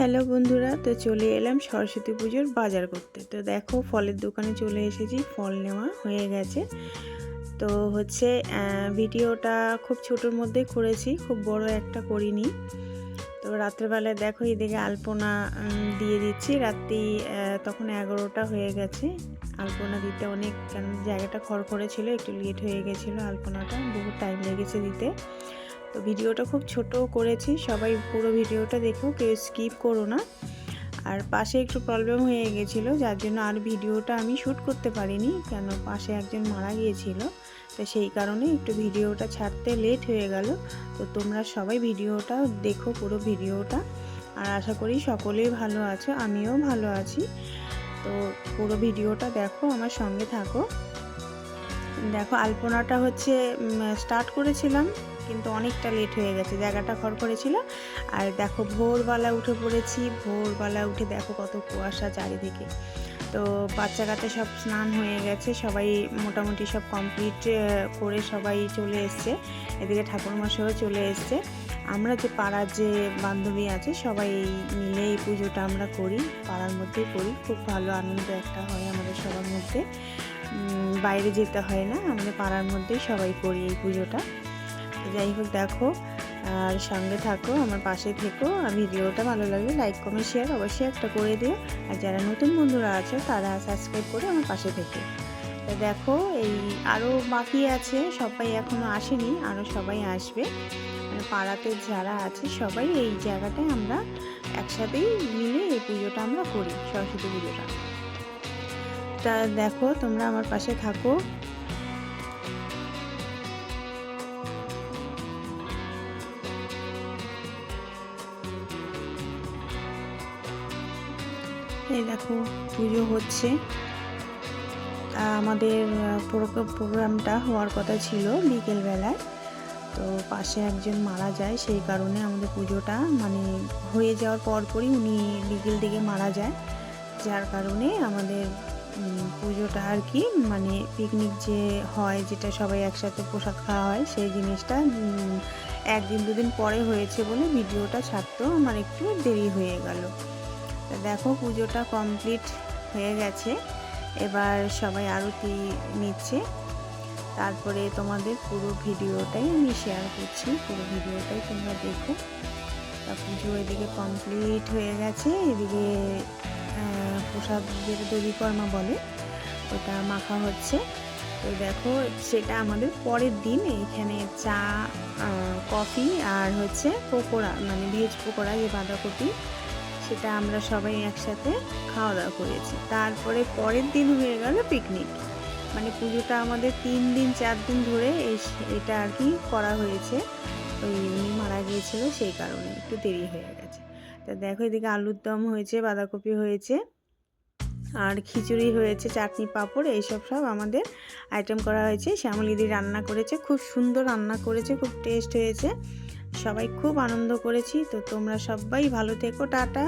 Hello বন্ধুরা, তো চলে এলাম সরস্বতী পুজোর বাজার করতে। তো দেখো, ফলের দোকানে চলে এসেছি, ফল নেওয়া হয়ে গেছে। তো হচ্ছে ভিডিওটা খুব ছোটোর মধ্যেই করেছি, খুব বড় একটা করিনি। তো রাত্রেবেলায় দেখো, এদিকে আলপনা দিয়ে দিচ্ছি। রাত্রি তখন এগারোটা হয়ে গেছে। আলপনা দিতে অনেক জায়গাটা খড়খড়ে ছিল, একটু লেট হয়ে গেছিল আলপনাটা বহু টাইম লেগেছে দিতে। তো ভিডিওটা খুব ছোট করেছি, সবাই পুরো ভিডিওটা দেখো কেউ স্কিপ করো না। আর পাশে একটু প্রবলেম হয়ে গেছিল, যার জন্য আর ভিডিওটা আমি শ্যুট করতে পারিনি, কেন পাশে একজন মারা গিয়েছিল। তো সেই কারণে একটু ভিডিওটা ছাড়তে লেট হয়ে গেল। তো তোমরা সবাই ভিডিওটা দেখো, পুরো ভিডিওটা। আর আশা করি সকলেই ভালো আছো, আমিও ভালো আছি। তো পুরো ভিডিওটা দেখো, আমার সঙ্গে থাকো। দেখো, আলপনাটা হচ্ছে স্টার্ট করেছিলাম। কিন্তু অনেকটা লেট হয়ে গেছে। জায়গাটা খড় করেছিল। আর দেখো ভোরবেলা উঠে পড়েছি। ভোরবেলা উঠে দেখো কত কুয়াশা চারিদিকে। তো বাচ্চা কাচ্চা সব স্নান হয়ে গেছে। সবাই মোটামুটি সব কমপ্লিট করে সবাই চলে এসছে। এদিকে ঠাকুরমশাইও চলে এসছে। আমরা যে পাড়ার যে বান্ধবী আছে, সবাই মিলে এই পুজোটা আমরা করি। পাড়ার মধ্যেই করি। খুব ভালো আনন্দ একটা হয় আমাদের সবার মধ্যে। বাইরে যেতে হয় না। আমাদের পাড়ার মধ্যেই সবাই করি এই পুজোটা। যাই হোক, দেখো, আর সঙ্গে থাকো, আমার পাশে থেকো, আর ভিডিওটা ভালো লাগলে লাইক কমেন্ট শেয়ার অবশ্যই একটা করে দিও। আর যারা নতুন বন্ধুরা আছে, তারা সাবস্ক্রাইব করে আমার পাশে থেকে। তো দেখো, এই আরও বাকি আছে, সবাই এখনও আসেনি আরও সবাই আসবে। মানে পাড়াতে যারা আছে, সবাই এই জায়গাটায় আমরা একসাথেই মিলে এই পুজোটা আমরা করি, সরস্বতী পুজোটা। তা দেখো, তোমরা আমার পাশে থাকো। এই দেখো, পুজো হচ্ছে। আমাদের প্রো- প্রোগ্রামটা হওয়ার কথা ছিল বিকেলবেলায়। তো পাশে একজন মারা যায়, সেই কারণে আমাদের পুজোটা মানে হয়ে যাওয়ার পরপরই উনি বিকেল দিকে মারা যায়। যার কারণে আমাদের পুজোটা আর কি মানে পিকনিক যে হয়, যেটা সবাই একসাথে প্রসাদ খাওয়া হয়, সেই জিনিসটা একদিন দুদিন পরে হয়েছে বলে ভিডিওটা ছাড়তেও আমার একটু দেরি হয়ে গেল। দেখো পুজোটা কমপ্লিট হয়ে গেছে। এবার সবাই আরতি নিচ্ছে। তারপরে তোমাদের পুরো ভিডিওটাই আমি শেয়ার করছি। পুরো ভিডিওটাই তোমরা দেখো। তা পুজো এদিকে কমপ্লিট হয়ে গেছে। এদিকে প্রসাদ যেটা দেবীকর্মা বলে, ওটা মাখা হচ্ছে। তো দেখো, সেটা আমাদের পরের দিন এখানে চা কফি আর হচ্ছে পকোড়া মানে ভেজ পকোড়া, যে বাঁধাকপি সেটা আমরা সবাই একসাথে খাওয়া দাওয়া করেছি। তারপরে পরের দিন হয়ে গেল পিকনিক মানে পুজোটা আমাদের তিন দিন, চার দিন ধরে এটা আর কি করা হয়েছে। ওই উনি মারা গিয়েছিল সেই কারণে একটু দেরি হয়ে গেছে। তো দেখো এদিকে আলুর দম হয়েছে, বাঁধাকপি হয়েছে, আর খিচুড়ি হয়েছে, চাটনি, পাঁপড়, এইসব সব আমাদের আইটেম করা হয়েছে। শ্যামলিদি রান্না করেছে, খুব সুন্দর রান্না করেছে, খুব টেস্ট হয়েছে। সবাই খুব আনন্দ করেছি তো তোমরা সবাই ভালো থেকো টাটা।